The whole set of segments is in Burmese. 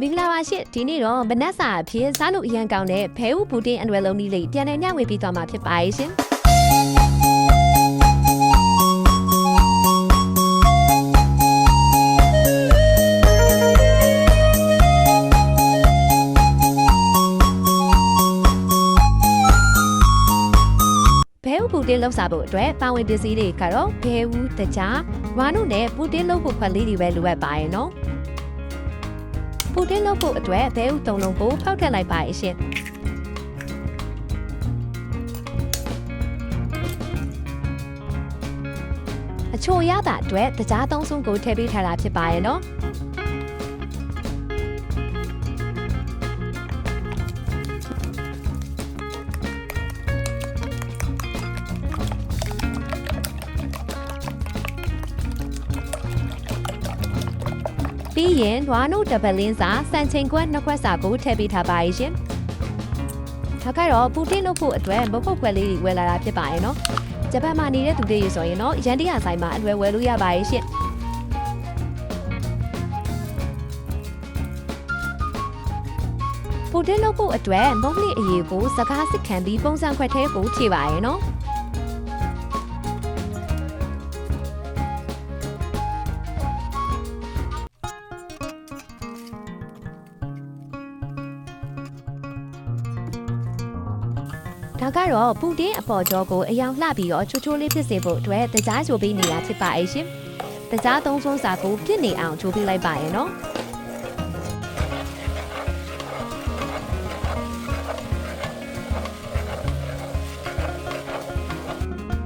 မင်္ဂလာပါရှင်ဒီနေ့တော့မနက်စာအဖြစ်စားလို့အရန်ကောင်းတဲ့ဖဲဦးဘူတင်းအနွယ်လုံးကြီးလေးပြန်လည်ညှဝေပြီးသွားမှာဖြစ်ပါရဲ့ရှင်ဘဲဦးဘူတင်းလောက်စားဖို့အတွက်ပါဝင်ပစ္စည်းတွေကတော့ဘဲဦးတကြားဝါနုနဲ့ဘူတင်းလောက်ဖို့ခွက်လေးတွေပဲလိုအပ်ပါရဲ့နော် ပူတင်လုပ်ဖို့အတွက်ဘဲဥသုံးလုံးကိုဖောက်ထည့်လိုက်ပါရဲ့ရှင်အချိုရတာအတွက်တကြားသုံးစုံကိုထည့်ပေးထားတာဖြစ်ပါရဲ့နော် ပြီးရင်လွားနုတပလင်းစာစံချိန်ခွက်နှစ်ခွက်စာကိုထည့်ပေးထားပါရဲ့ရှင်ဒါကတော့ပူတင်လုပ်ဖို့အတွက်မပုတ်ခွက်လေးတွေဝယ်လာတာဖြစ်ပါရဲ့နော်ဂျပန်မှာနေတဲ့သူတွေရဆိုရင်တော့ရန်တရဆိုင်မှာအလွယ်ဝယ်လို့ရပါရဲ့ရှင်ပူတင်လုပ်ဖို့အတွက်မုတ်လေးအရေးကိုစကားစစ်ခံပြီးပုံစံခွက်ထဲကိုခြေပါရဲ့နော် ဒါကတော့ပူတင်းအပေါ်ကျော်ကိုအယောင်လှပြီးတော့ချိုချိုလေးဖြစ်စေဖို့အတွက်တကြားချိုပေးနေတာဖြစ်ပါရဲ့ရှင်။တကြားသုံးဆုံးစာကိုပြစ်နေအောင်ချိုပေးလိုက်ပါရဲ့နော်။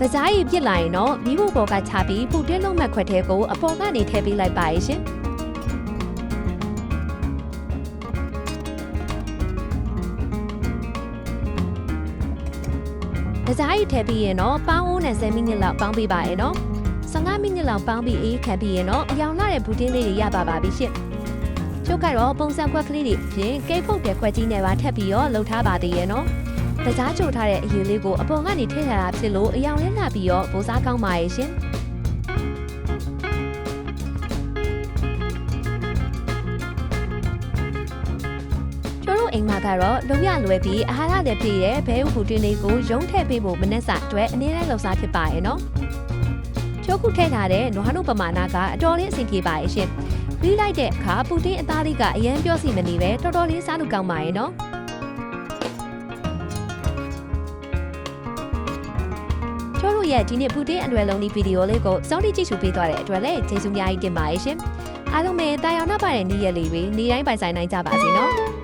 တကြားရီပြစ်လာရင်တော့မိဖို့ပေါ်ကချပြီးပူတင်းလုံးမဲ့ခွက်ထဲကိုအပေါ်ကနေထည့်ပေးလိုက်ပါရဲ့ရှင်။ တစားရီထည့်ပြီးရင်တော့ပေါင်းဦးနဲ့10မိနစ်လောက်ပေါင်းပေးပါရဲ့နော်15မိနစ်လောက်ပေါင်းပြီးအေးခံပြီးရင်တော့အယောင်လာတဲ့ဘူတင်းလေးတွေရပါပါပြီရှင့်ကျုပ်ကတော့ပုံစံခွက်ကလေးတွေအပြင်ကိတ်ဖုတ်တဲ့ခွက်ကြီးနဲ့ပါထပ်ပြီးတော့လှုပ်ထားပါသေးရဲ့နော်တစားချိုထားတဲ့အရေးလေးကိုအပေါ်ကနေထည့်ထားတာဖြစ်လို့အယောင်လေးလာပြီးတော့ပိုစားကောင်းပါရဲ့ရှင် အိမ်မှာကတော့လုံရလွယ်ပြီးအာဟာရလည်းပြည့်ရဲ့ဘဲဥဘူတင်းလေးကိုရုံးထည့်ပေးဖို့မနှက်စာအတွက်အနည်းနဲ့လှုပ်စားဖြစ်ပါရဲ့နော်ချိုးခုထည့်ထားတဲ့နွားနို့ပမာဏကအတော်လေးအဆင်ပြေပါရဲ့ရှင်ပြီးလိုက်တဲ့အခါပူတင်းအသားလေးကအရန်ပြောစီမနေပဲတော်တော်လေးစားလို့ကောင်းပါရဲ့နော်ကျိုးတို့ရဲ့ဒီနေ့ပူတင်းအလွယ်လုံးဒီဗီဒီယိုလေးကိုစောင့်ကြည့်ကြည့်ရှုပေးသွားတဲ့အတွက်လည်းကျေးဇူးအများကြီးတင်ပါတယ်ရှင်အားလုံးပဲတာယာနာပါတဲ့နေ့ရက်လေးတွေနေ့တိုင်းပိုင်ဆိုင်နိုင်ကြပါစေနော်